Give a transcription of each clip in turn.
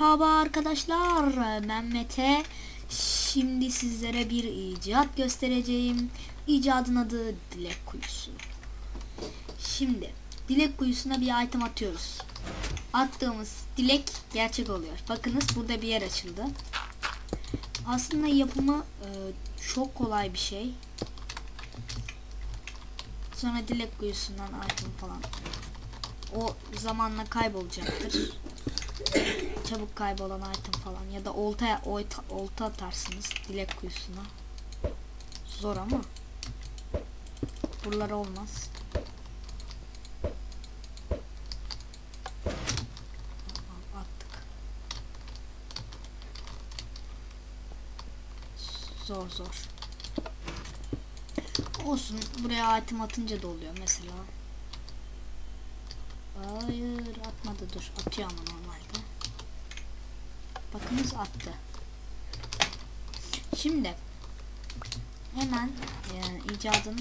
Merhaba arkadaşlar ben Mete. Şimdi sizlere bir icat göstereceğim. İcadın adı Dilek Kuyusu. Şimdi Dilek Kuyusu'na bir item atıyoruz. Attığımız dilek gerçek oluyor. Bakınız burada bir yer açıldı. Aslında yapımı e, çok kolay bir şey. Sonra dilek kuyusundan item falan. O zamanla kaybolacaktır çabuk kaybolan item falan ya da olta olta, olta atarsınız dilek kuyusuna. Zor ama buralar olmaz. Attık. Zor zor. Olsun buraya item atınca da oluyor mesela. Hayır atmadı dur atıyor ama normalde. Bakınız attı. Şimdi hemen e, icadın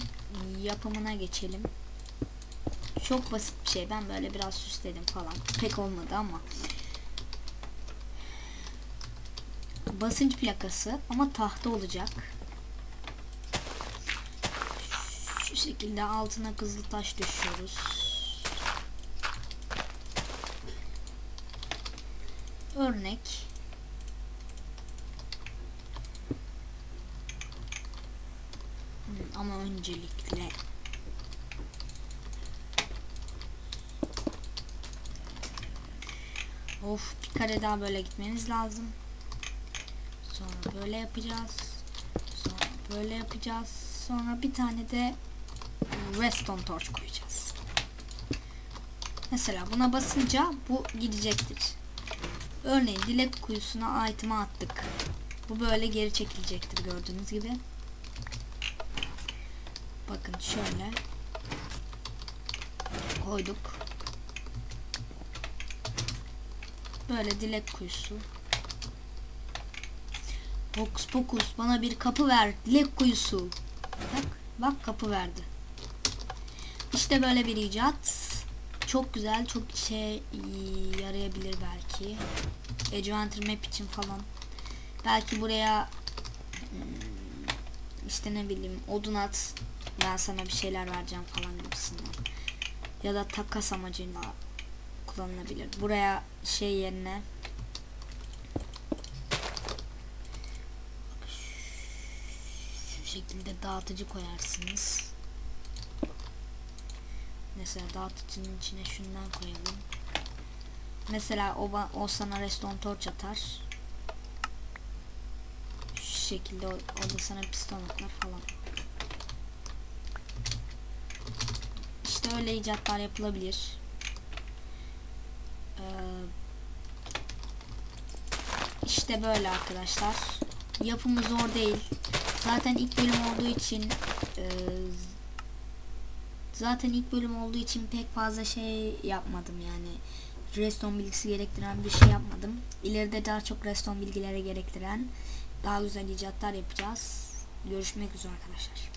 yapımına geçelim. Çok basit bir şey. Ben böyle biraz süsledim falan. Pek olmadı ama. Basınç plakası ama tahta olacak. Şu şekilde altına kızıl taş düşüyoruz. Örnek ama öncelikle Of bir kare daha böyle gitmeniz lazım. Sonra böyle yapacağız. Sonra böyle yapacağız. Sonra bir tane de redstone torch koyacağız. Mesela buna basınca bu gidecektir. Örneğin dilek kuyusuna item'ı attık. Bu böyle geri çekilecektir gördüğünüz gibi. Bakın şöyle koyduk. Böyle dilek kuyusu. Hokus pokus bana bir kapı ver. Dilek kuyusu. Bak, bak kapı verdi. İşte böyle bir icat. Çok güzel, çok işe yarayabilir belki. Adventure Map için falan. Belki buraya işte ne bileyim odun at ben sana bir şeyler vereceğim falan gibisinden. Ya da takas amacıyla kullanılabilir. Buraya şey yerine şu şekilde dağıtıcı koyarsınız. Mesela dağıtıcının içine şundan koyalım. Mesela o, o sana reston torch atar. Şu şekilde o, o da sana piston atar falan. İşte öyle icatlar yapılabilir. Ee, işte böyle arkadaşlar. Yapımı zor değil. Zaten ilk bölüm olduğu için e, zaten ilk bölüm olduğu için pek fazla şey yapmadım yani. Redstone bilgisi gerektiren bir şey yapmadım. İleride daha çok redstone bilgileri gerektiren daha güzel icatlar yapacağız. Görüşmek üzere arkadaşlar.